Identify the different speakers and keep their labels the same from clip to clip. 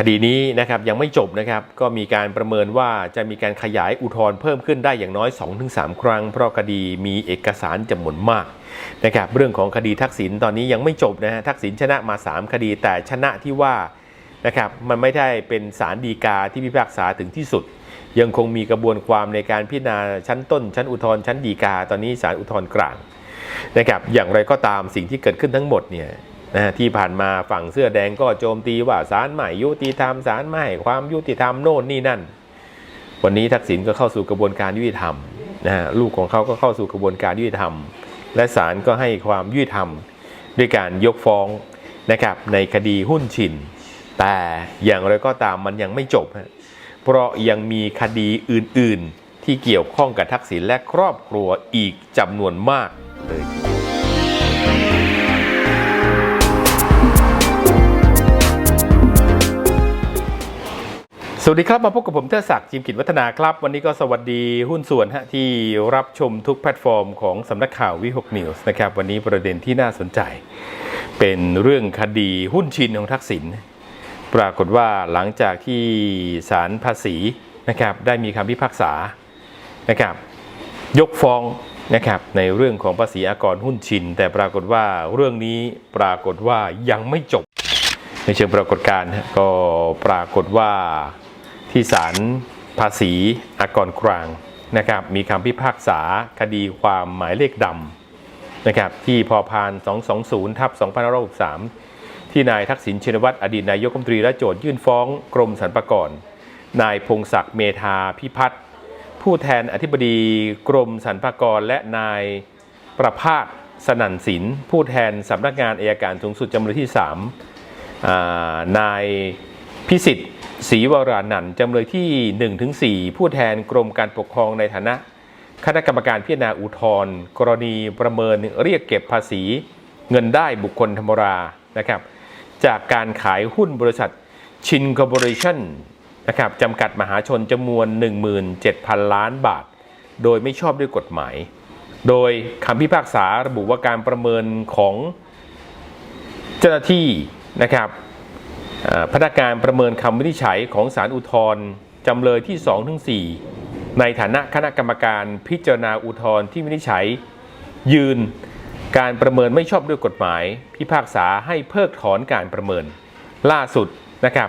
Speaker 1: คดีนี้นะครับยังไม่จบนะครับก็มีการประเมินว่าจะมีการขยายอุทธรณ์เพิ่มขึ้นได้อย่างน้อย 2-3 ครั้ง เพราะคดีมีเอกสารจำนวนมากนะครับเรื่องของคดีทักษิณตอนนี้ยังไม่จบนะฮะทักษิณชนะมา 3 คดีแต่ชนะที่ว่านะครับมันไม่ได้เป็นศาลฎีกาที่พิพากษาถึงที่สุด ยังคงมีกระบวนความในการพิจารณาชั้นต้น ชั้นอุทธรณ์ชั้นฎีกา ตอนนี้ศาลอุทธรณ์กลางนะครับอย่างไรก็ตามสิ่งที่เกิดขึ้นทั้งหมดเนี่ย นะที่ผ่านมาฝั่งเสื้อแดงก็โจมตีว่าศาลใหม่ยุติธรรมศาลใหม่ความยุติธรรมโน่นนี่นั่น วันนี้ทักษิณก็เข้าสู่กระบวนการยุติธรรมนะฮะลูกของเขาก็เข้าสู่กระบวนการยุติธรรม และศาลก็ให้ความยุติธรรม ด้วยการยกฟ้องนะครับในคดีหุ้นชิน แต่อย่างไรก็ตามมันยังไม่จบ เพราะยังมีคดีอื่นๆที่เกี่ยวข้องกับทักษิณและครอบครัวอีกจำนวนมาก สวัสดีครับ มาพบกับผมเทอศักดิ์จิมกิจวัฒนาครับ วันนี้ก็สวัสดีหุ้นส่วนฮะที่รับชมทุกแพลตฟอร์มของสำนักข่าววิหกนิวส์นะครับ วันนี้ประเด็นที่น่าสนใจ เป็นเรื่องคดีหุ้นชินของทักษิณปรากฏว่าหลังจากที่ศาลภาษีนะครับได้มีคำพิพากษานะครับยกฟ้องนะครับในเรื่องของภาษีอากรหุ้นชิน แต่ปรากฏว่าเรื่องนี้ปรากฏว่ายังไม่จบ ในเชิงปรากฏการณ์ก็ปรากฏว่า ที่ศาลภาษีอากรกลางนะครับมีคำพิพากษาคดีความหมายเลขดำนะครับที่พอพาน 220ทับ2563 ที่นายทักษิณชินวัตรอดีตนายกรัฐมนตรีและโจทยื่นฟ้องกรมสรรพากร นายพงศักดิ์เมธาพิพัฒน์ผู้แทนอธิบดีกรมสรรพากรและนายประภาสสนั่นสินผู้แทนสำนักงานอายการสูงสุดจำเลยที่ 3 นายพิสิทธิ์ ศรีวรานันท์จำเลยที่ 1-4 ผู้แทนกรมการปกครองในฐานะ คณะกรรมการพิจารณาอุทธรณ์กรณีประเมินเรียกเก็บภาษี เงินได้บุคคลธรรมรานะครับ จากการขายหุ้นบริษัทชินคอร์ปอเรชั่นนะครับจำกัดมหาชนจำนวน 17,000 ล้านบาท โดยไม่ชอบด้วยกฎหมาย โดยคำพิพากษาระบุว่าการประเมินของเจ้าหน้าที่นะครับ พนักงานประเมินคำวินิจฉัยของศาลอุทธร์จำเลยที่ 2 ถึง 4 ในฐานะคณะกรรมการพิจารณาอุทธร์ที่วินิจฉัย ยืนการประเมินไม่ชอบด้วยกฎหมาย พิพากษาให้เพิกถอนการประเมิน ล่าสุดนะครับ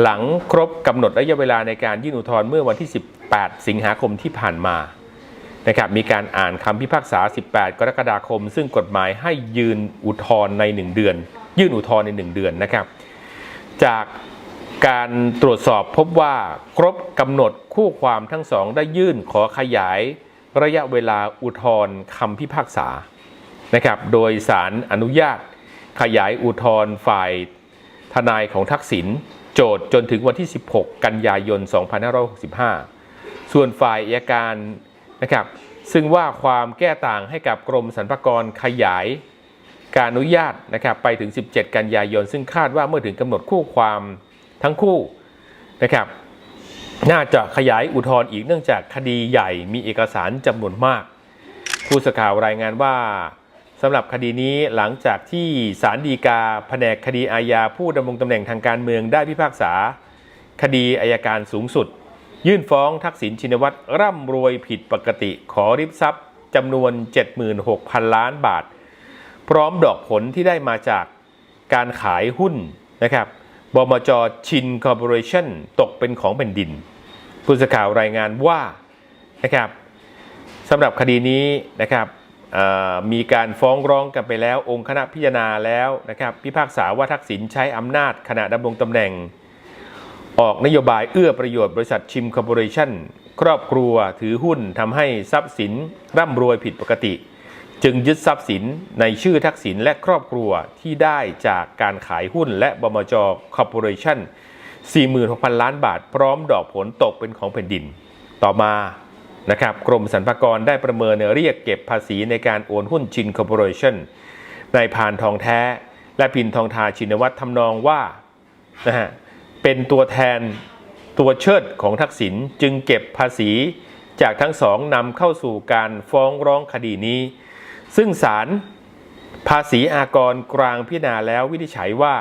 Speaker 1: หลังครบกำหนดระยะเวลาในการยื่นอุทธรณ์เมื่อวันที่ 18 สิงหาคมที่ผ่านมานะครับมีการอ่านคำพิพากษา 18 กรกฎาคม ซึ่งกฎหมายให้ยืนอุทธรณ์ใน 1 เดือน ยื่นอุทธรณ์ใน 1 เดือนนะครับ จากการตรวจสอบพบว่าครบกำหนดคู่ความทั้งสองได้ยื่นขอขยายระยะเวลาอุทธรณ์คำพิพากษานะครับ โดยสารอนุญาตขยายอุทธรณ์ฝ่ายทนายของทักษิณโจทย์จนถึงวันที่ 16 กันยายน 2565 ส่วนฝ่ายอัยการนะครับซึ่งว่าความแก้ต่างให้กับกรมสรรพากรขยาย การอนุญาตนะครับไปถึง 17 กันยายน ซึ่งคาดว่าเมื่อถึงกำหนดคู่ความทั้งคู่นะครับน่าจะขยายอุทธรณ์อีกเนื่องจากคดีใหญ่มีเอกสารจำนวนมาก ผู้สื่อข่าวรายงานว่าสำหรับคดีนี้หลังจากที่ศาลฎีกาแผนกคดีอาญาผู้ดำรงตำแหน่งทางการเมืองได้พิพากษา คดีอายการสูงสุด ยื่นฟ้องทักษิณชินวัตรร่ำรวยผิดปกติขอริบทรัพย์จำนวน 76,000 ล้านบาท พร้อมดอกผลที่ได้มาจากการขายหุ้นนะครับบมจชินคอร์ปอเรชั่นตกเป็นของแผ่นดิน ผู้สื่อข่าวรายงานว่านะครับสำหรับคดีนี้นะครับมีการฟ้องร้องกันไปแล้ว องค์คณะพิจารณาแล้วนะครับพิพากษาว่าทักษิณใช้อำนาจขณะดำรงตำแหน่ง ออกนโยบายเอื้อประโยชน์บริษัทชิมคอร์ปอเรชั่นครอบครัวถือหุ้นทำให้ทรัพย์สินร่ำรวยผิดปกติ จึงยึดทรัพย์สินในชื่อทักษิณและครอบครัวที่ได้จากการขายหุ้นและบมจคอร์ปอเรชั่น 46,000 ล้านบาท พร้อมดอกผลตกเป็นของแผ่นดิน ต่อมานะครับกรมสรรพากรได้ประเมินเรียกเก็บภาษีในการโอนหุ้นชินคอร์ปอเรชั่นในพานทองแท้ และพินทองทาชินวัตรทำนองว่านะฮะเป็นตัวแทนตัวเชิดของทักษิณจึงเก็บภาษีจากทั้งสองนำเข้าสู่การฟ้องร้องคดีนี้ ซึ่งศาลภาษีอากรกลางพิจารณาแล้ววินิจฉัยว่า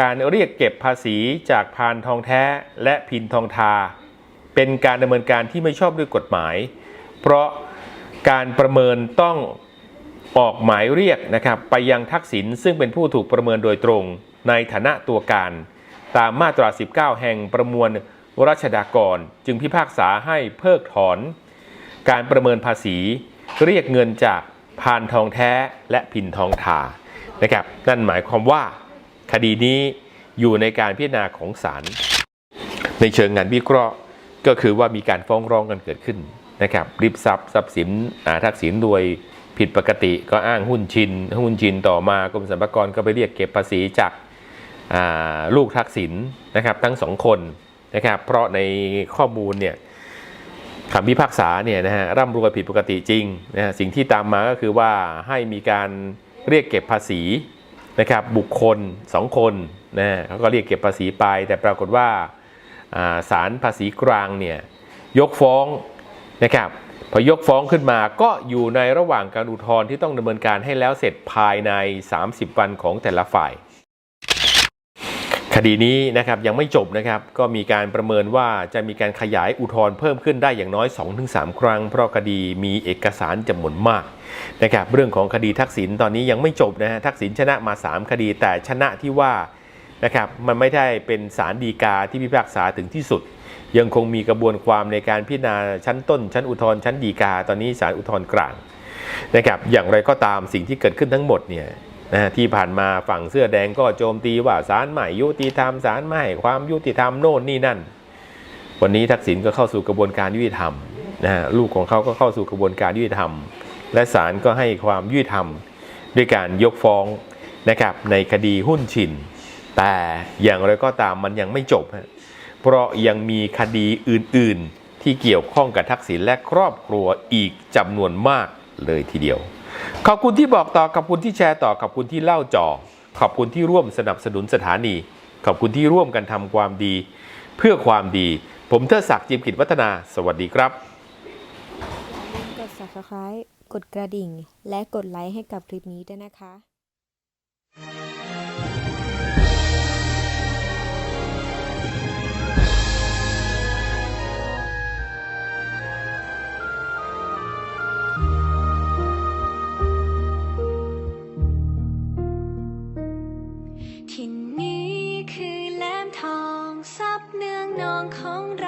Speaker 1: การเรียกเก็บภาษีจากพานทองแท้และพินทองทา เป็นการดำเนินการที่ไม่ชอบด้วยกฎหมาย เพราะการประเมินต้องออกหมายเรียกนะครับไปยังทักษิณซึ่งเป็นผู้ถูกประเมินโดยตรงในฐานะตัวการ ตามมาตรา 19 แห่งประมวลรัชดากร จึงพิพากษาให้เพิกถอน การประเมินภาษี เรียกเงินจาก พานทองแท้และพินทองทานะครับนั่นหมายความว่าคดีนี้อยู่ในการพิจารณาของศาลในเชิงงานวิเคราะห์ก็คือว่ามีการฟ้องร้องกันเกิดขึ้นนะครับริบทรัพย์ทรัพย์สินทักษิณโดยผิดปกติก็อ้างหุ้นชิน หุ้นชินต่อมากรมสรรพากรก็ไปเรียกเก็บภาษีจากลูกทักษิณนะครับทั้งสองคนนะครับเพราะในข้อมูลเนี่ย คำพิพากษาเนี่ยนะฮะร่ำรวยผิดปกติจริงนะฮะสิ่งที่ตามมาก็คือว่าให้มีการเรียกเก็บภาษีนะครับบุคคลสองคนนะฮะเขาก็เรียกเก็บภาษีไป แต่ปรากฏว่าอ่าศาลภาษีกลางเนี่ยยกฟ้องนะครับพอยกฟ้องขึ้นมาก็อยู่ในระหว่างการอุทธรณ์ที่ต้องดำเนินการให้แล้วเสร็จภายใน 30 วันของแต่ละฝ่าย คดีนี้นะครับยังไม่จบนะครับก็มีการประเมินว่าจะมีการขยายอุทธรณ์เพิ่มขึ้นได้อย่างน้อย 2-3 ครั้ง เพราะคดีมีเอกสารจำนวนมากนะครับเรื่องของคดีทักษิณตอนนี้ยังไม่จบนะฮะทักษิณชนะมา 3 คดีแต่ชนะที่ว่านะครับมันไม่ได้เป็นสารดีกาที่พิพากษาถึงที่สุด ยังคงมีกระบวนความในการพิจารณาชั้นต้น ชั้นอุทธรณ์ชั้นดีกา ตอนนี้ศาลอุทธรณ์กลางนะครับอย่างไรก็ตามสิ่งที่เกิดขึ้นทั้งหมดเนี่ย นะที่ผ่านมาฝั่งเสื้อแดงก็โจมตีว่าศาลใหม่ยุติธรรมศาลใหม่ความยุติธรรมโน่นนี่นั่น วันนี้ทักษิณก็เข้าสู่กระบวนการยุติธรรมนะฮะลูกของเขาก็เข้าสู่กระบวนการยุติธรรม และศาลก็ให้ความยุติธรรม ด้วยการยกฟ้องนะครับในคดีหุ้นชิน แต่อย่างไรก็ตามมันยังไม่จบฮะเพราะยังมีคดีอื่น ๆ ที่เกี่ยวข้องกับทักษิณและครอบครัวอีกจำนวนมากเลยทีเดียว ขอบคุณที่บอกต่อ ขอบคุณที่แชร์ต่อ ขอบคุณที่เล่าจอ ขอบคุณที่ร่วมสนับสนุนสถานี ขอบคุณที่ร่วมกันทำความดี เพื่อความดี ผมเทดศักดิ์จิมกิจวัฒนา สวัสดีครับ
Speaker 2: กด subscribe กดกระดิ่ง และกดไลค์ให้กับคลิปนี้ด้วยนะคะ
Speaker 3: เนืองนองของเรา